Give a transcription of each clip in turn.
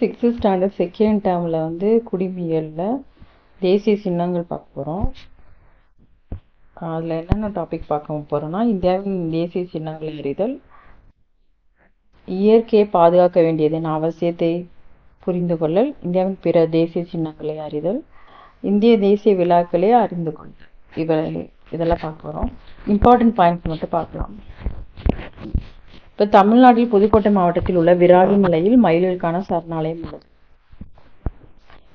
Sixth standard second டேர்மில் வந்து குடிமியலில் தேசிய சின்னங்கள் பார்க்க போகிறோம் அதில் என்னென்ன டாபிக் பார்க்க போகிறோன்னா இந்தியாவின் தேசிய சின்னங்களை அறிதல் இயற்கையை பாதுகாக்க வேண்டியதன் அவசியத்தை புரிந்து கொள்ளல் இந்தியாவின் பிற தேசிய சின்னங்களை அறிதல் இந்திய தேசிய விழாக்களே அறிந்து கொள்ளல் இவ இதெல்லாம் பார்க்க போகிறோம் இம்பார்ட்டன்ட் பாயிண்ட்ஸ் மட்டும் பார்க்கலாம். இப்போ தமிழ்நாட்டில் புதுக்கோட்டை மாவட்டத்தில் உள்ள விராலிமலையில் மயில்களுக்கான சரணாலயம் உள்ளது.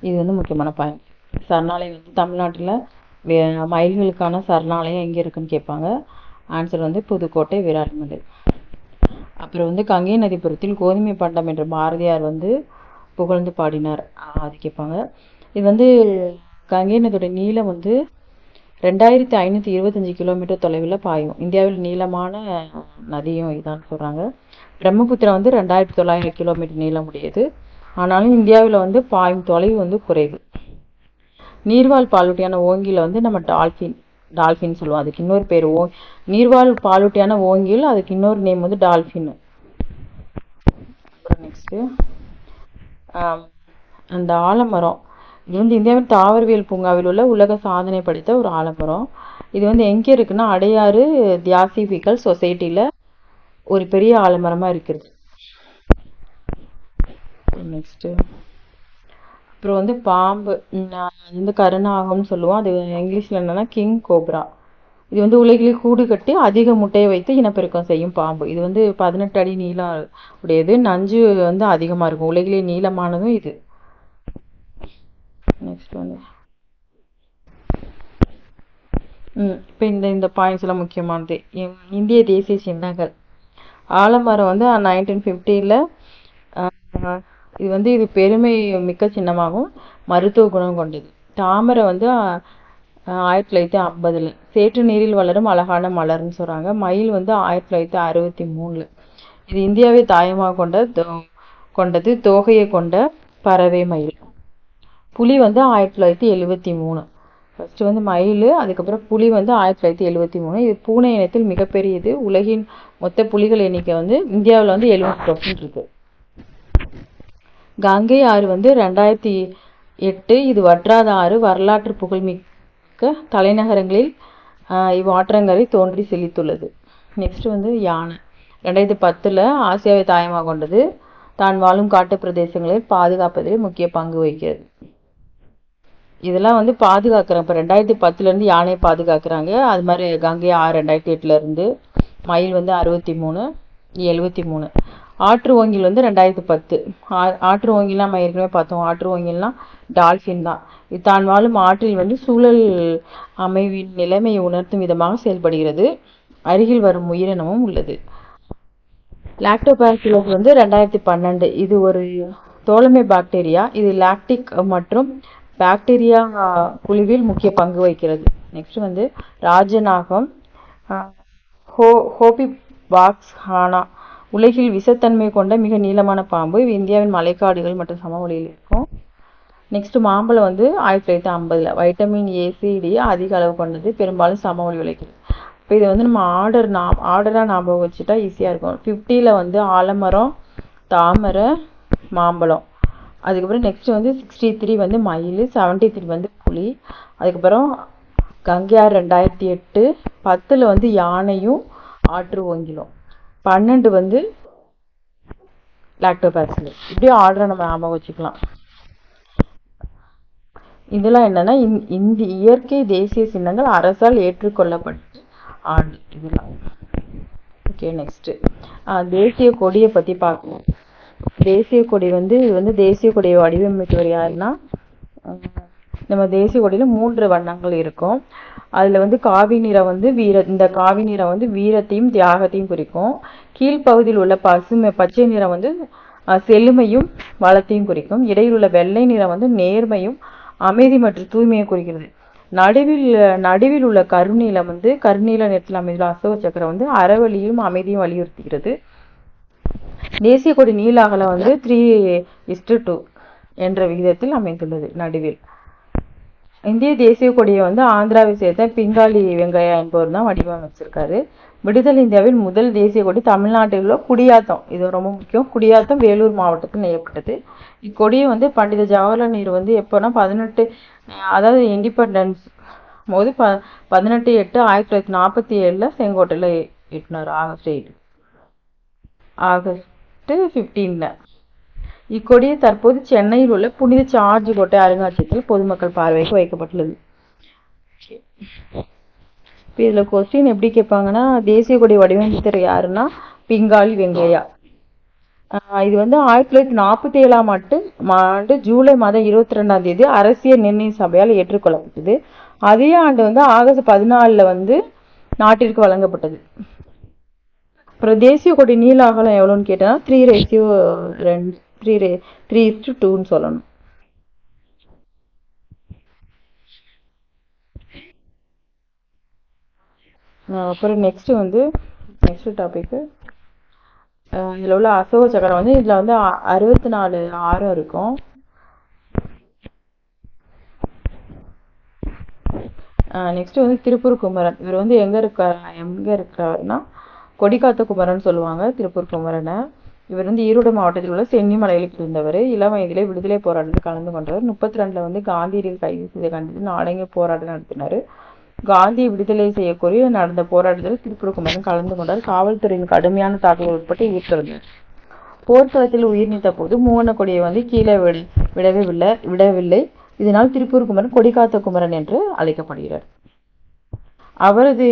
இது வந்து முக்கியமான பாயிண்ட். சரணாலயம் வந்து தமிழ்நாட்டில் மயில்களுக்கான சரணாலயம் எங்கே இருக்குன்னு கேட்பாங்க. ஆன்சர் வந்து புதுக்கோட்டை விராலிமலை அப்புறம் வந்து கங்கை நதிபுரத்தில் கோதுமை பண்டம் என்ற பாரதியார் வந்து புகழ்ந்து பாடினார். அது கேட்பாங்க. இது வந்து கங்கை நதியோட நீளம் வந்து ரெண்டாயிரத்தி ஐநூற்றி இருபத்தஞ்சி கிலோமீட்டர் தொலைவில் பாயும். இந்தியாவில் நீளமான நதியும் இதான்னு சொல்கிறாங்க பிரம்மபுத்திரா வந்து ரெண்டாயிரத்தி தொள்ளாயிரம் கிலோமீட்டர் நீளம் உடையது ஆனாலும் இந்தியாவில் வந்து பாயும் தொலைவு வந்து குறைவு. நீர்வாழ் பாலூட்டியான ஓங்கியில் வந்து நம்ம டால்ஃபின் டால்ஃபின் சொல்லுவோம். அதுக்கு இன்னொரு பேர் ஓ நீர்வாழ் பாலூட்டியான ஓங்கில் அதுக்கு இன்னொரு நேம் வந்து டால்ஃபின் அப்புறம் நெக்ஸ்ட்டு அந்த ஆலமரம். இது வந்து இந்தியாவின் தாவரவியல் பூங்காவில் உள்ள உலக சாதனை படைத்த ஒரு ஆலமரம். இது வந்து எங்கே இருக்குன்னா அடையாறு தியாசிபிக்கல் சொசைட்டியில் ஒரு பெரிய ஆலமரமாக இருக்கிறது நெக்ஸ்ட்டு அப்புறம் வந்து பாம்பு அது வந்து கருணாகம்னு சொல்லுவோம். அது இங்கிலீஷில் என்னென்னா கிங் கோப்ரா இது வந்து உலகிலே கூடு கட்டி அதிக முட்டையை வைத்து இனப்பெருக்கம் செய்யும் பாம்பு. இது வந்து பதினெட்டு அடி நீளம் உடையது. நஞ்சு வந்து அதிகமாக இருக்கும். உலகிலே நீளமானதும் இது. நெக்ஸ்ட் வந்து ம் இப்போ இந்த இந்த பாயிண்ட்ஸ் முக்கியமானது. இந்திய தேசிய சின்னங்கள். ஆலமரம் வந்து நைன்டீன் ஃபிஃப்டியில் இது வந்து இது பெருமை மிக்க சின்னமாகவும் மருத்துவ குணம் கொண்டது. தாமரை வந்து ஆயிரத்தி தொள்ளாயிரத்தி ஐம்பதில். சேற்று நீரில் வளரும் அழகான மலர்னு சொல்கிறாங்க மயில் வந்து ஆயிரத்தி தொள்ளாயிரத்தி அறுபத்தி மூணில். இது இந்தியாவை தாயமாக கொண்ட தோ- கொண்டது தோகையை கொண்ட பறவை மயில். புலி வந்து ஆயிரத்தி தொள்ளாயிரத்தி எழுபத்தி மூணு. ஃபர்ஸ்ட் வந்து மயில் அதுக்கப்புறம் புலி வந்து ஆயிரத்தி தொள்ளாயிரத்தி எழுபத்தி மூணு. இது பூனை இனத்தில் மிகப்பெரியது. உலகின் மொத்த புலிகள் எண்ணிக்கை வந்து இந்தியாவில் வந்து எழுபது பர்சன்ட் இருக்கு. கங்கை ஆறு வந்து ரெண்டாயிரத்தி எட்டு இது வற்றாத ஆறு வரலாற்று புகழ்மிக்க தலைநகரங்களில் இவ்வாற்றங்கரை தோன்றி செழித்துள்ளது. நெக்ஸ்ட் வந்து யானை. ரெண்டாயிரத்தி பத்தில் ஆசியாவை தாயமாக கொண்டது. தான் வாழும் காட்டு பிரதேசங்களை பாதுகாப்பதில் முக்கிய பங்கு வகிக்கிறது. இதெல்லாம் வந்து பாதுகாக்கிறாங்க இப்போ ரெண்டாயிரத்தி பத்துலேருந்து யானையை பாதுகாக்கிறாங்க. அது மாதிரி கங்கை ஆறு ரெண்டாயிரத்தி எட்டுலேருந்து மயில் வந்து அறுபத்தி மூணு எழுபத்தி மூணு. ஆற்று ஓங்கில் வந்து ரெண்டாயிரத்தி பத்து. ஆ- ஆற்று ஓங்கிலாம் நம்ம ஏற்கனவே பார்த்தோம். ஆற்று ஓங்கிலாம் டால்ஃபின் தான். இது தான் வாழும் ஆற்றில் வந்து சூழல் அமைவின் நிலைமையை உணர்த்தும் விதமாக செயல்படுகிறது. அருகில் வரும் உயிரினமும் உள்ளது. லாக்டோபாசிலஸ் வந்து ரெண்டாயிரத்தி பன்னெண்டு. இது ஒரு தோழமை பாக்டீரியா இது லாக்டிக் மற்றும் பாக்டீரியா குழுவில் முக்கிய பங்கு வகிக்கிறது. நெக்ஸ்ட் வந்து ராஜநாகம் ஹோ ஹோபி பாக்ஸ் ஹானா உலகில் விஷத்தன்மை கொண்ட மிக நீளமான பாம்பு. இது இந்தியாவின் மலைக்காடுகள் மற்றும் சமவெளியில் இருக்கும். நெக்ஸ்ட் மாம்பழம் வந்து ஆயிரத்தி தொள்ளாயிரத்தி ஐம்பதுல. வைட்டமின் ஏசிடி அதிக அளவு கொண்டது. பெரும்பாலும் சமவெளி விளைக்கிறது இப்போ இதை வந்து நம்ம ஆர்டர் நாம் ஆர்டராக ஞாபகம் வச்சுட்டா ஈஸியாக இருக்கும். ஃபிஃப்டியில் வந்து ஆலமரம் தாமரை மாம்பழம். அதுக்கப்புறம் நெக்ஸ்ட் வந்து சிக்ஸ்டி த்ரீ வந்து மயில் செவன்ட்டி த்ரீ வந்து புலி. அதுக்கப்புறம் கங்கையார் ரெண்டாயிரத்தி எட்டு பத்தில் வந்து யானையும் ஆற்று ஓங்கிலும். பன்னெண்டு வந்து லாக்டோபாசிலஸ் இப்படியே ஆர்டரை நம்ம ஞாபகம் வச்சுக்கலாம். இதெல்லாம் என்னென்னா இந்- இந்தி இயற்கை தேசிய சின்னங்கள் அரசால் ஏற்றுக்கொள்ளப்பட்டு ஆடு இதெல்லாம். ஓகே நெக்ஸ்ட்டு தேசிய கொடியை பற்றி பார்க்கணும் தேசிய கொடி வந்து இது வந்து தேசிய கொடியை வடிவமைத்தவர் யாருன்னா நம்ம தேசிய கொடியில மூன்று வண்ணங்கள் இருக்கும். அதுல வந்து காவி நிறம் வந்து வீர இந்த காவி நிறம் வந்து வீரத்தையும் தியாகத்தையும் குறிக்கும். கீழ்ப்பகுதியில் உள்ள பசுமை பச்சை நிறம் வந்து செழுமையும் வளத்தையும் குறிக்கும். இடையில் உள்ள வெள்ளை நிறம் வந்து நேர்மையும் அமைதி மற்றும் தூய்மையை குறிக்கிறது. நடுவில் நடுவில் உள்ள கருநீலம் வந்து கருநீல நிறத்தில் அமைந்துள்ள அசோக சக்கரம் வந்து அறவழியும் அமைதியும் வலியுறுத்துகிறது. தேசிய கொடி நீலாகலம் வந்து த்ரீ இஸ்டு டூ என்ற விகிதத்தில் அமைந்துள்ளது நடுவில். இந்திய தேசிய கொடியை வந்து ஆந்திராவை சேர்ந்த பிங்காலி வெங்கையா என்பவர் தான் வடிவமைச்சிருக்காரு. விடுதல் இந்தியாவில் முதல் தேசிய கொடி தமிழ்நாட்டில் உள்ள குடியாத்தம். இது ரொம்ப முக்கியம். குடியாத்தம் வேலூர் மாவட்டத்தில் நெய்யப்பட்டது இக்கொடியை வந்து பண்டித ஜவஹர்லால் நேரு வந்து எப்போனா பதினெட்டு அதாவது இண்டிபெண்டன்ஸ் போது ப பதினெட்டு எட்டு ஆயிரத்தி தொள்ளாயிரத்தி நாற்பத்தி ஏழில் செங்கோட்டையில் எட்டினார் ஆகஸ்ட் எயிட் ஆகஸ்ட்டு ஃபிஃப்டீனில் இக்கொடியை தற்போது சென்னையில் உள்ள புனித சார்ஜ் கோட்டை அருங்காட்சியகத்தில் பொதுமக்கள் பார்வைக்கு வைக்கப்பட்டுள்ளது. இப்போ இதில் கொஸ்டின் எப்படி கேட்பாங்கன்னா தேசிய கொடி வடிவமைத்தர் யாருன்னா பிங்காலி வெங்கையா. இது வந்து ஆயிரத்தி தொள்ளாயிரத்தி நாற்பத்தி ஏழாம் ஆண்டு ஆண்டு ஜூலை மாதம் இருபத்தி ரெண்டாம் தேதி அரசியல் நிர்ணய சபையால் ஏற்றுக்கொள்ளப்பட்டது. அதே ஆண்டு வந்து ஆகஸ்ட் பதினாலில் வந்து நாட்டிற்கு வழங்கப்பட்டது. அப்புறம் தேசிய கொடி நீல அகலம் எவ்வளோன்னு கேட்டால் த்ரீ ரேசியோ ரெண்டு த்ரீ ரே த்ரீ இஸ்டு டூன்னு சொல்லணும். அப்புறம் நெக்ஸ்ட் வந்து நெக்ஸ்ட் டாபிக்கு இதில் உள்ள அசோக சக்கரம் வந்து இதில் வந்து அறுபத்தி நாலு ஆரம் இருக்கும். நெக்ஸ்ட் வந்து திருப்பூர் குமரன். இவர் வந்து எங்கே இருக்கார் எங்கே இருக்கிறாருன்னா கொடிக்காத்த குமரன் சொல்லுவாங்க திருப்பூர் குமரனை இவர் வந்து ஈரோடு மாவட்டத்தில் உள்ள சென்னிமலையில் இருந்தவர் இளம் வயதிலே விடுதலை போராட்டத்தில் கலந்து கொண்டவர். முப்பத்தி ரெண்டில் வந்து காந்தியில் கைது செய்த கண்டித்து நாடக போராட்டம் நடத்தினார். காந்தியை விடுதலை செய்யக்கோரி நடந்த போராட்டத்தில் திருப்பூர் குமரன் கலந்து கொண்டார். காவல்துறையின் கடுமையான தாக்குதல் உட்பட்டு ஈர்த்திருந்தார் போர்க்களத்தில் உயிர் நீத்த போது மூவன கொடியை வந்து கீழே விடவே இல்லை விடவில்லை. இதனால் திருப்பூர் குமரன் கொடிகாத்த குமரன் என்று அழைக்கப்படுகிறார். அவரது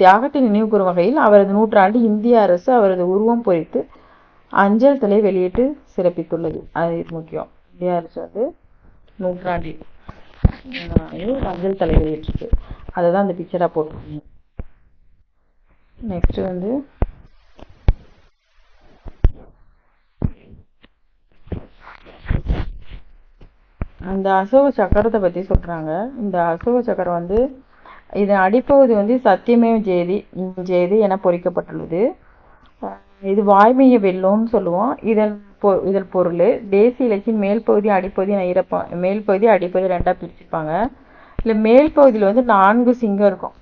தியாகத்தை நினைவு கூறும் வகையில் அவரது நூற்றாண்டு இந்திய அரசு அவரது உருவம் பொறித்து அஞ்சல் தலை வெளியிட்டு சிறப்பித்துள்ளது. அது முக்கியம். இந்திய அரசு வந்து நூற்றாண்டில் அஞ்சல் தலை வெளியிட்டிருக்கு. அதை தான் அந்த பிக்சராக போட்டிருக்கீங்க. நெக்ஸ்ட் வந்து அந்த அசோக சக்கரத்தை பற்றி சொல்கிறாங்க இந்த அசோக சக்கரம் வந்து இதன் அடிப்பகுதி வந்து சத்தியமே ஜெயதி ஜெயதி என பொறிக்கப்பட்டுள்ளது. இது வாய்மைய வெள்ளோன்னு சொல்லுவோம். இதன் பொ இதன் பொருள் தேசிய இலக்கின் மேல் பகுதி அடிப்பகுதி இறப்பா மேல் பகுதி அடிப்பகுதி ரெண்டாக பிரிச்சுப்பாங்க இல்லை மேல் பகுதியில் வந்து நான்கு சிங்கம் இருக்கும்.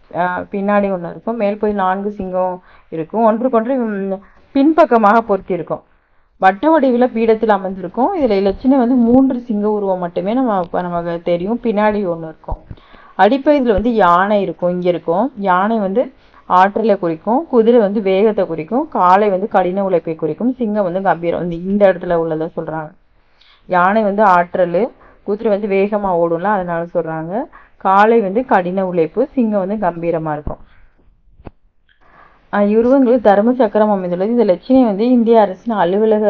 பின்னாடி ஒன்று இருக்கும். மேல் பகுதி நான்கு சிங்கம் இருக்கும். ஒன்றுக்கொன்று பின்பக்கமாக பொருத்தி இருக்கும் வட்ட வடிவில் பீடத்தில் அமர்ந்திருக்கும். இதில் இலச்சினை வந்து மூன்று சிங்க உருவம் மட்டுமே நம்ம நமக்கு தெரியும். பின்னாடி ஒன்று இருக்கும். அடிப்பகுதியில் வந்து யானை இருக்கும் இங்கே இருக்கும். யானை வந்து ஆற்றலை குறிக்கும் குதிரை வந்து வேகத்தை குறிக்கும் காளை வந்து கடின உழைப்பை குறிக்கும் சிங்கம் வந்து கம்பீரம் வந்து இந்த இடத்துல உள்ளதை சொல்கிறாங்க யானை வந்து ஆற்றல் குதிரை வந்து வேகமாக ஓடும்ல அதனால சொல்கிறாங்க காளை வந்து கடின உழைப்பு சிங்கம் வந்து கம்பீரமாக இருக்கும். இவ்வுருவங்களில் தர்ம சக்கரம் அமைந்துள்ளது. இந்த லட்சணை வந்து இந்திய அரசின் அலுவலக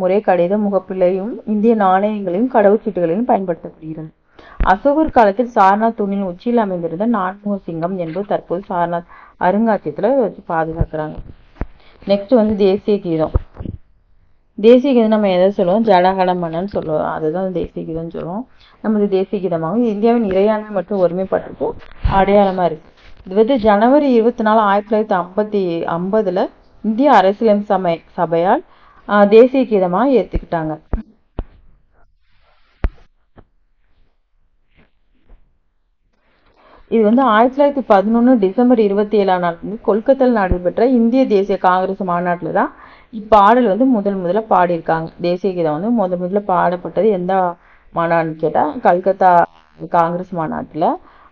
முறை கடித முகப்பிலையும் இந்திய நாணயங்களையும் கடவுச்சீட்டுகளையும் பயன்படுத்தப்படுகிறது. அசோகர் காலத்தில் சாரநாத் தூணின் உச்சியில் அமைந்திருந்த நான்முக சிங்கம் என்பது தற்போது சாரநாத் அருங்காட்சியத்தில் வச்சு பாதுகாக்கிறாங்க. நெக்ஸ்ட் வந்து தேசிய கீதம். தேசிய கீதம் நம்ம எதை சொல்லுவோம்? ஜனகணமனன்னு சொல்லுவோம். அதுதான் தேசிய கீதம்னு சொல்லுவோம். நமது தேசிய கீதமாகும் இந்தியாவின் இறையாண்மை மற்றும் ஒருமைப்பாட்டுக்கும் அடையாளமாக இருக்கு. இது வந்து ஜனவரி இருபத்தி நாலு ஆயிரத்தி தொள்ளாயிரத்தி ஐம்பத்தி ஐம்பதுல இந்திய அரசியலமைப்பு சபை சபையால் தேசிய கீதமாக ஏற்றுக்கிட்டாங்க இது வந்து ஆயிரத்தி தொள்ளாயிரத்தி பதினொன்று டிசம்பர் இருபத்தி ஏழாம் நாள் வந்து கொல்கத்தாவில் நடைபெற்ற இந்திய தேசிய காங்கிரஸ் மாநாட்டில் தான் இப்பாடல் வந்து முதல் முதல்ல பாடியிருக்காங்க. தேசிய கீதம் வந்து முதல் முதல்ல பாடப்பட்டது எந்த மாநாடுன்னு கேட்டால் கல்கத்தா காங்கிரஸ் மாநாட்டில்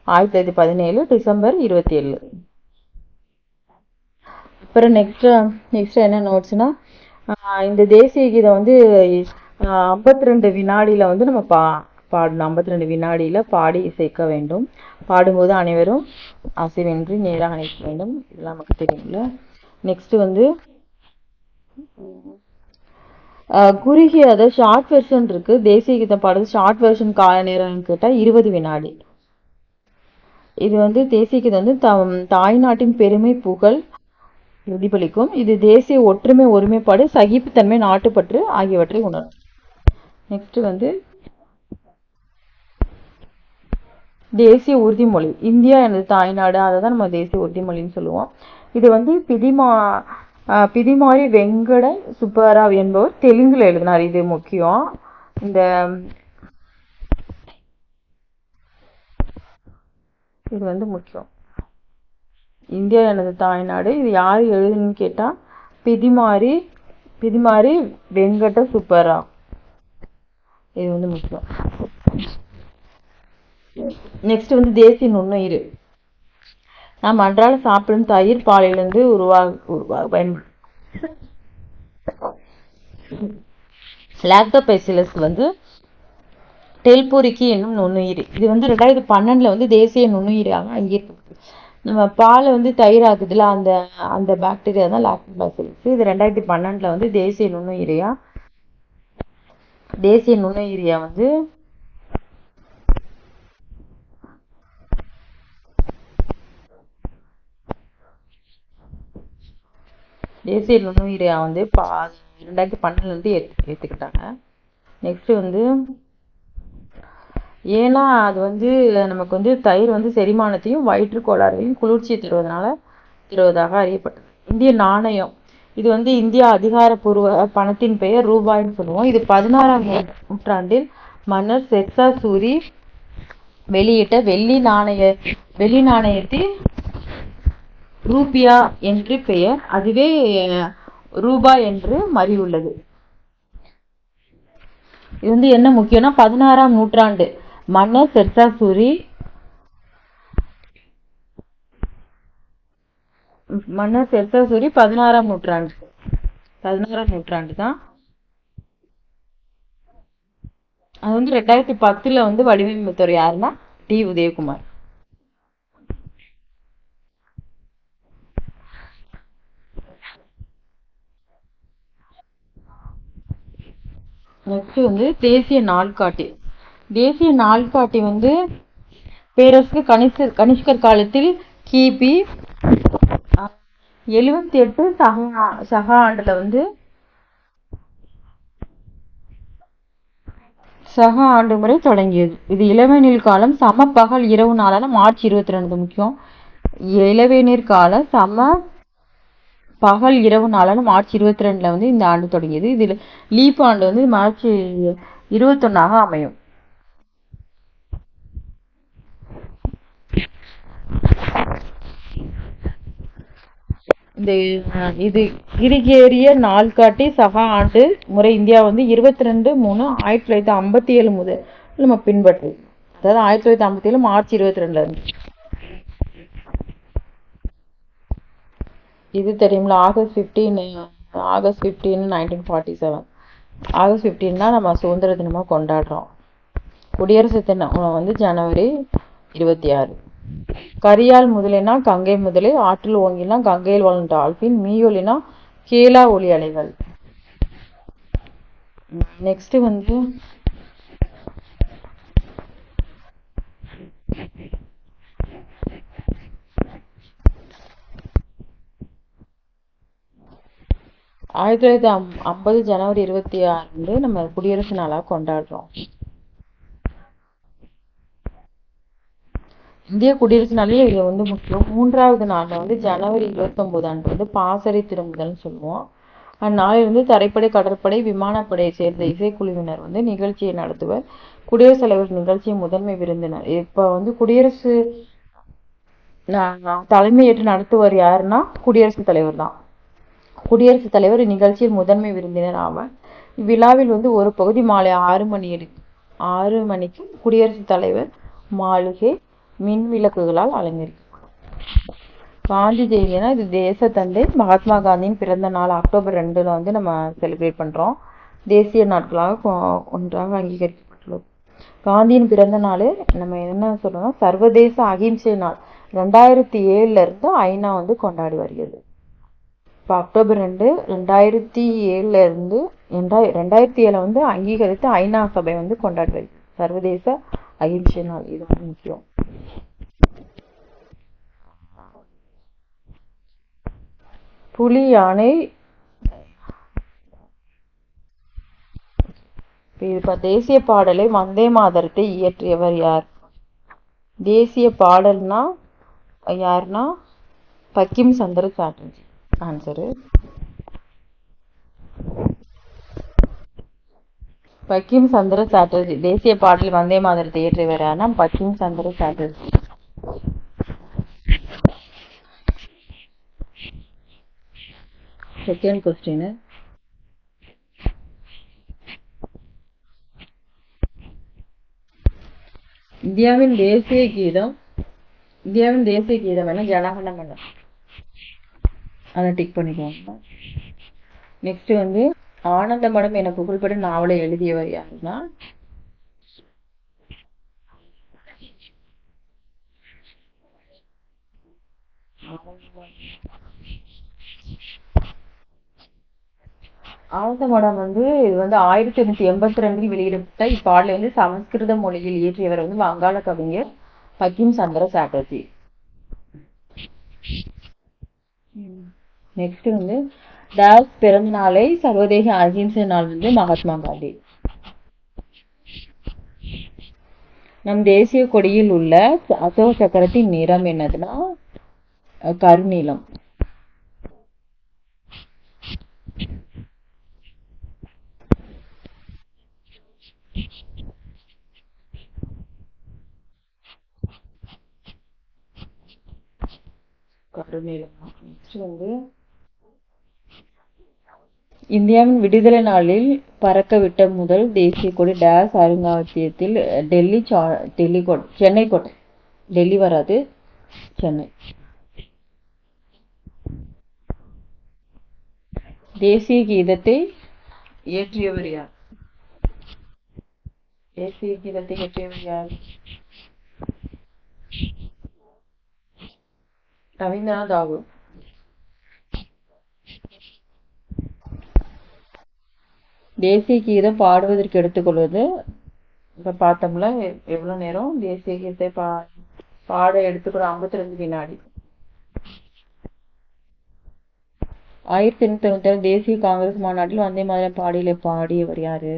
ஆயிரத்தி தொள்ளாயிரத்தி பதினேழு டிசம்பர் இருபத்தி ஏழு. அப்புறம் நெக்ஸ்ட் நெக்ஸ்ட் என்ன நோட்ஸ்னா இந்த தேசிய கீதம் வந்து ஐம்பத்தி ரெண்டு வினாடியில் வந்து நம்ம பா பாடணும். ஐம்பத்தி ரெண்டு வினாடியில் பாடி இசைக்க வேண்டும். பாடும்போது அனைவரும் அசைவின்றி நேராக அணைக்க வேண்டும். இதெல்லாம் நமக்கு தெரியும்ல. நெக்ஸ்ட் வந்து குறுகிய அதை ஷார்ட் வெர்ஷன் இருக்கு. தேசிய கீதம் பாடுறது ஷார்ட் வெர்ஷன் கால நேரம்னு கேட்டால் இருபது வினாடி. இது வந்து தேசிய கீதம் வந்து தாய்நாட்டின் பெருமை புகழ் பிரதிபலிக்கும். இது தேசிய ஒற்றுமை ஒருமைப்பாடு சகிப்புத்தன்மை நாட்டுப்பற்று ஆகியவற்றை உணரும். நெக்ஸ்ட் வந்து தேசிய உறுதிமொழி. இந்தியா எனது தாய்நாடு. அதை தான் நம்ம தேசிய உறுதிமொழின்னு சொல்லுவோம். இது வந்து பிதிமா பிதிமாரி வெங்கட சுப்பராவ் என்பவர் தெலுங்கில் எழுதினார். இது முக்கியம். இந்த இது வந்து முக்கியம். இந்தியா எனது தாய்நாடு. இது யார் எழுதுன்னு கேட்டால் பிதிமாரி பிதிமாரி வெங்கட சுப்பராவ். இது வந்து முக்கியம். நெக்ஸ்ட் வந்து தேசிய நுண்ணுயிர். நாம் அன்றாட சாப்பிடும் தயிர் பாலிலிருந்து உருவாக உருவாக பயன்படும் லாக்டோபெசிலஸ் வந்து டெல்பூரிக்கி என்னும் நுண்ணுயிர். இது வந்து ரெண்டாயிரத்தி பன்னெண்டில் வந்து தேசிய நுண்ணுயிரியாக அங்கீகரிக்கப்பட்டது. நம்ம பாலை வந்து தயிர் ஆக்குதுல அந்த அந்த பாக்டீரியா தான் லாக்டோபெசிலஸ் இது ரெண்டாயிரத்தி பன்னெண்டில் வந்து தேசிய நுண்ணுயிரியா? தேசிய நுண்ணுயிரியா வந்து தேசிய நுண்ணுயிரியா வந்து பா ரெண்டாயிரத்தி பன்னெண்டுலேருந்து ஏற்று ஏற்றுக்கிட்டாங்க நெக்ஸ்ட்டு வந்து ஏன்னா அது வந்து நமக்கு வந்து தயிர் வந்து செரிமானத்தையும் வயிற்று கோளாறுகளையும் குளிர்ச்சியை தருவதனால தருவதாக அறியப்பட்டது. இந்திய நாணயம். இது வந்து இந்தியா அதிகாரப்பூர்வ பணத்தின் பெயர் ரூபாய்ன்னு சொல்லுவோம். இது பதினாறாம் நூற்றாண்டில் மன்னர் செக்ஸா சூரி வெளியிட்ட வெள்ளி நாணய வெள்ளி நாணயத்தின் ரூபியா என்று பெயர். அதுவே ரூபா ரூபாய் என்று மறியுள்ளது. இது வந்து என்ன முக்கியம்னா பதினாறாம் நூற்றாண்டு. மன்னர் செர்சாசூரி மன்னர் செர்சாசூரி பதினாறாம் நூற்றாண்டு. பதினாறாம் நூற்றாண்டு தான். அது வந்து ரெண்டாயிரத்தி பத்துல வந்து வடிவமைத்தவர் யாருன்னா டி. உதயகுமார். நெக்ஸ்ட் வந்து தேசிய நாள்காட்டி. தேசிய நாள்காட்டி வந்து பேரரசு கனிஷ்கர் கனிஷ்கர் காலத்தில் கிபி எழுபத்தி எட்டு சக சக ஆண்டுல வந்து சக ஆண்டு முறை தொடங்கியது. இது இளவேநீர் காலம் சம பகல் இரவு நாளான மார்ச் இருபத்தி ரெண்டு முக்கியம். இளவேநீர் கால சம பகல் இரவு நாளான மார்ச் இருபத்தி ரெண்டில் வந்து இந்த ஆண்டு தொடங்கியது. இதுல லீப் ஆண்டு வந்து மார்ச் இருபத்தொன்னாக அமையும். இந்த இது கிரிகேரிய நாள்காட்டி சகா ஆண்டு முறை இந்தியா வந்து இருபத்தி ரெண்டு மூணு ஆயிரத்தி தொள்ளாயிரத்தி ஐம்பத்தி ஏழு முதல் நம்ம பின்பற்று அதாவது ஆயிரத்தி தொள்ளாயிரத்தி ஐம்பத்தி ஏழு மார்ச் இருபத்தி ரெண்டுல இருந்து. இது தெரியும்ல August fifteen August fifteen nineteen forty seven August fifteen தான் நம்ம சுதந்திர தினமாக கொண்டாடுறோம். குடியரசு தினம் வந்து ஜனவரி இருபத்தி ஆறு. கரியால் முதலினா கங்கை முதலே ஆற்றில் ஓங்கினா கங்கையில் வளர்ந்த டால்பின் மீயொலினா கேலா ஒளி அலைகள். நெக்ஸ்ட் வந்து ஆயிரத்தி தொள்ளாயிரத்தி அம் ஐம்பது ஜனவரி இருபத்தி ஆறு வந்து நம்ம குடியரசு நாளாக கொண்டாடுறோம். இந்திய குடியரசு நாளில் இது வந்து முக்கியம். மூன்றாவது நாளில் வந்து ஜனவரி இருபத்தொம்போது அன்று வந்து பாசறை திரும்புதல்னு சொல்லுவோம். அந்நாளில் வந்து தரைப்படை கடற்படை விமானப்படையை சேர்ந்த இசைக்குழுவினர் வந்து நிகழ்ச்சியை நடத்துவர். குடியரசுத் தலைவர் நிகழ்ச்சியை முதன்மை விருந்தினர். இப்போ வந்து குடியரசு தலைமையேற்று நடத்துவர் யாருன்னா குடியரசுத் தலைவர் தான். குடியரசுத் தலைவர் இந்நிகழ்ச்சியில் முதன்மை விருந்தினர் ஆவார். இவ்விழாவில் வந்து ஒரு பகுதி மாலை ஆறு மணி ஆறு மணிக்கு குடியரசுத் தலைவர் மாளிகை மின் விளக்குகளால் அலங்கரிக்கப்படும். காந்தி ஜெயந்தினா இது தேசத்தந்தை மகாத்மா காந்தியின் பிறந்த நாள் அக்டோபர் ரெண்டுல வந்து நம்ம செலிப்ரேட் பண்றோம். தேசிய நாட்களாக ஒன்றாக அங்கீகரிக்கப்பட்டுள்ளது. காந்தியின் பிறந்த நாள் நம்ம என்ன சொல்லணும் சர்வதேச அகிம்சை நாள். ரெண்டாயிரத்தி ஏழுல இருந்து ஐநா வந்து கொண்டாடி வருகிறது. இப்போ அக்டோபர் ரெண்டு ரெண்டாயிரத்தி ஏழுலேருந்து ரெண்டாய் ரெண்டாயிரத்தி ஏழை வந்து அங்கீகரித்து ஐநா சபை வந்து கொண்டாடுவது சர்வதேச அகிம்சை நாள். இது வந்து முக்கியம். புலி யானை. இப்போ தேசிய பாடலை வந்தே மாதரத்தை இயற்றியவர் யார்? தேசிய பாடல்னா யாருன்னா பக்கிம் சந்திர சாட்டர்ஜி answer is? பக்கிம் சந்திர சாட்டர்ஜி. தேசிய பாடல் வந்தே மாதிரத்தை இயற்றியவரான பக்கிம் சந்திர சாட்டர்ஜி. செகண்ட் கொஸ்டின் இந்தியாவின் தேசிய கீதம் இந்தியாவின் தேசிய கீதம் என ஜனகணமனம் அதை டிக் பண்ணிக்கோங்க. நெக்ஸ்ட் வந்து ஆனந்த மடம் என புகழ்பெற்ற நாவலை எழுதியவர் யாருன்னா? ஆனந்த மடம் வந்து இது வந்து ஆயிரத்தி எண்ணூத்தி எண்பத்தி ரெண்டில் வெளியிடப்பட்ட இப்பாடலை வந்து சமஸ்கிருத மொழியில் இயற்றியவர் வந்து வங்காள கவிஞர் பக்கிம் சந்திர சாட்டர்ஜி நெக்ஸ்ட் வந்து டாஸ் பிறந்த நாளை சர்வதேச அகிம்சை நாள் வந்து மகாத்மா காந்தி. நம் தேசிய கொடியில் உள்ள அசோக சக்கரத்தின் நிறம் என்னதுன்னா கருநீளம் கருநீலம். கருநீலம் நெக்ஸ்ட் வந்து இந்தியாவின் விடுதலை நாளில் பறக்கவிட்ட முதல் தேசிய கொடி டேஸ் அருங்காட்சியகத்தில் டெல்லி சா டெல்லி கோட்டை சென்னை கோட்டை டெல்லி வராது சென்னை. தேசிய கீதத்தை இயற்றியவர் யார்? தேசிய கீதத்தை இயற்றியவர் யார்? ரவீந்திரநாத் தாகூர். தேசிய கீதம் பாடுவதற்கு எடுத்துக்கொள்வது. இப்போ பார்த்தோம்ல எவ்வளோ எவ்வளவு நேரம் தேசிய கீதத்தை பா பாட எடுத்துக்கிற ஐம்பத்தி ரெண்டு வினாடி ஆயிரத்தி எண்ணூத்தி தொண்ணூத்தி ஏழு தேசிய காங்கிரஸ் மாநாட்டில் வந்தே மாதிரி பாடியில பாடியவர் யாரு?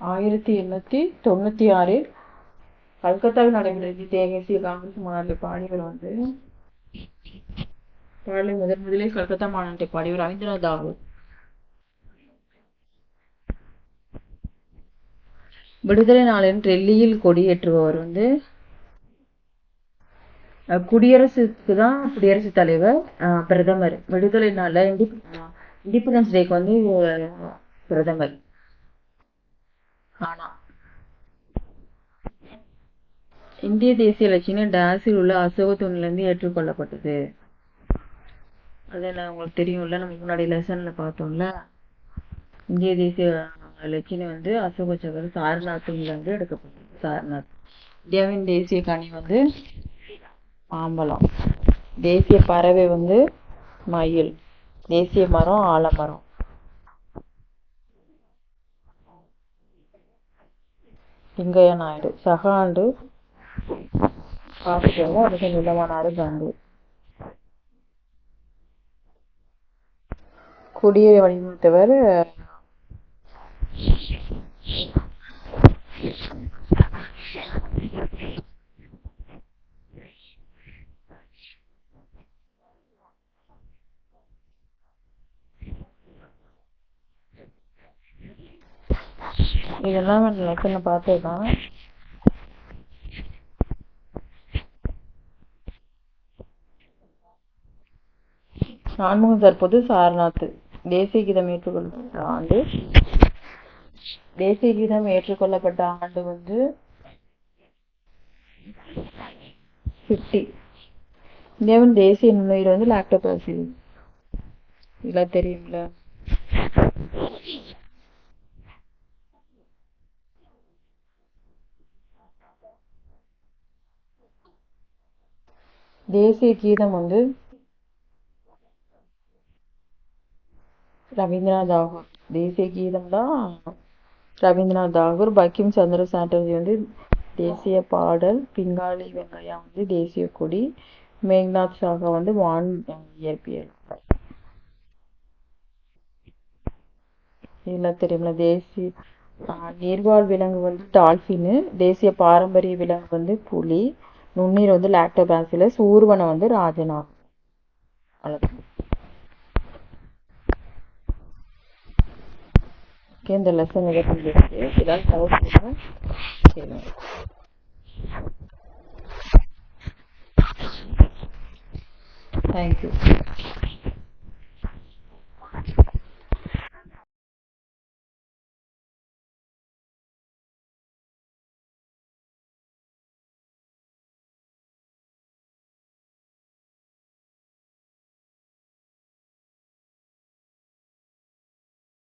ஆயிரத்தி எண்ணூத்தி தொண்ணூத்தி ஆறில் கல்கத்தாவில் நடைபெற்ற தேசிய காங்கிரஸ் மாநாட்டில் பாடியவர் வந்து பாடலை முதன் முதலில் கல்கத்தா மாநாட்டை பாடியவர் ரவீந்திரநாத் தாகூர். விடுதலை நாளின் டெல்லியில் கொடியேற்றுபவர் வந்து குடியரசுக்கு தான் குடியரசுத் தலைவர் பிரதமர். விடுதலை நாள்ல இண்டிபெண்டன்ஸ் டேக்கு வந்து பிரதமர். ஆனா இந்திய தேசிய இலட்சியம் டாஸில் உள்ள அசோக தூணிலிருந்து ஏற்றுக்கொள்ளப்பட்டது. அதெல்லாம் உங்களுக்கு தெரியும்ல நம்ம முன்னாடி லெசன்ல பார்த்தோம்ல. இந்திய தேசிய இலச்சினை வந்து அசோக சக்கர சாரநாத்ல இருந்து எடுக்கப்பட்டது. சாரநாத். இந்தியாவின் தேசிய கனி வந்து மாம்பழம். தேசிய பறவை வந்து மயில். தேசிய மரம் ஆலமரம். வெங்கையா நாயுடு. சக ஆண்டு அதிக அதுக்கு நிலமானாரு காந்தி. கொடியை வடிவமைத்தவர் இதெல்லாம் லெசன்ல பார்த்ததுதான் நான்முகம் தற்போது சாரநாத். தேசிய கீதம் ஏற்றுக்கொள்ளப்பட்ட ஆண்டு. தேசிய கீதம் ஏற்றுக்கொள்ளப்பட்ட ஆண்டு வந்து ஃபிஃப்டி இந்தியாவின் தேசிய நுண்ணுயிர் வந்து லாக்டோபாசில் இதெல்லாம் தெரியும்ல? தேசிய கீதம் வந்து ரவீந்திரநாத் தாகூர் தேசிய கீதம் தான் ரவீந்திரநாத் தாகூர் பக்கிம் சந்திர சாட்டர்ஜி வந்து தேசிய பாடல் பிங்காலி வெங்கையா வந்து தேசிய கொடி மேக்நாத் சாகா வந்து வான் இயற்பியல். இதெல்லாம் தெரியுமா தேசிய நீர்வாழ் விலங்கு வந்து டால்ஃபின்னு தேசிய பாரம்பரிய விலங்கு வந்து புலி நுண்ணீர் வந்து லாக்டோபாசிலஸ் ஊர்வனம் வந்து ராஜநாகம் அவ்வளோதான் kendi lasını yapabilirsiniz. Biraz tavuklarını çevirin. Thank you.